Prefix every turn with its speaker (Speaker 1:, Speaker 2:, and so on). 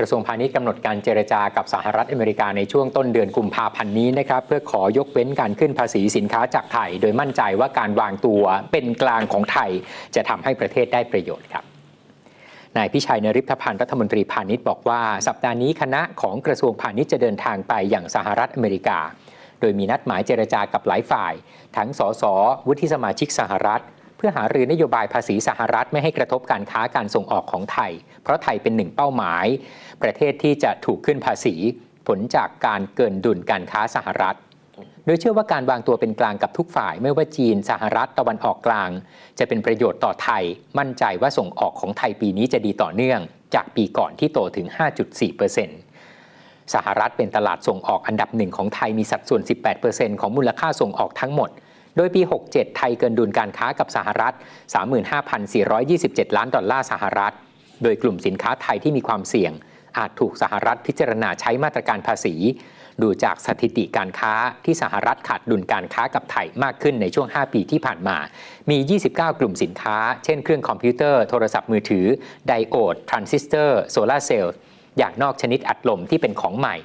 Speaker 1: กระทรวงพาณิชย์กำหนดการเจรจากับสหรัฐอเมริกาในช่วงต้นเดือนกุมภาพันธ์นี้นะครับเพื่อขอยกเว้นการขึ้นภาษีสินค้าจากไทย โดยมั่นใจว่าการวางตัวเป็นกลางของไทย จะทำให้ประเทศได้ประโยชน์ครับนายพิชัยนริพพันธ์รัฐมนตรีพาณิชย์บอกว่า สัปดาห์นี้คณะของกระทรวงพาณิชย์จะเดินทางไปอย่างสหรัฐอเมริกา โดยมีนัดหมายเจรจากับหลายฝ่าย ทั้งสสวุฒิสมาชิกสหรัฐ พื่อหารือนโยบายภาษีสหรัฐไม่ให้กระทบการค้าการส่งออกของไทย เพราะไทยเป็นหนึ่งเป้าหมาย ประเทศที่จะถูกขึ้นภาษี ผลจากการเกินดุลการค้าสหรัฐ โดยเชื่อว่าการวางตัวเป็นกลางกับทุกฝ่าย ไม่ว่าจีนสหรัฐตะวันออกกลาง จะเป็นประโยชน์ต่อไทย มั่นใจว่าส่งออกของไทยปีนี้จะดีต่อเนื่อง จากปีก่อนที่โตถึง 5.4%สหรัฐเป็นตลาดส่งออกอันดับหนึ่งของไทยมีสัดส่วน 18%ของมูลค่าส่งออกทั้งหมด โดยปี 67 ไทยเกินดุลการค้ากับสหรัฐ 35,427 ล้านดอลลาร์สหรัฐ โดยกลุ่มสินค้าไทยที่มีความเสี่ยง อาจถูกสหรัฐพิจารณาใช้มาตรการภาษี ดูจากสถิติการค้าที่สหรัฐขาดดุลการค้ากับไทยมากขึ้นในช่วง 5 ปีที่ผ่านมา มี 29 กลุ่มสินค้า เช่นเครื่องคอมพิวเตอร์ โทรศัพท์มือถือ ไดโอด ทรานซิสเตอร์ โซลาร์เซลล์ อย่างนอกชนิดอัดลมที่เป็นของใหม่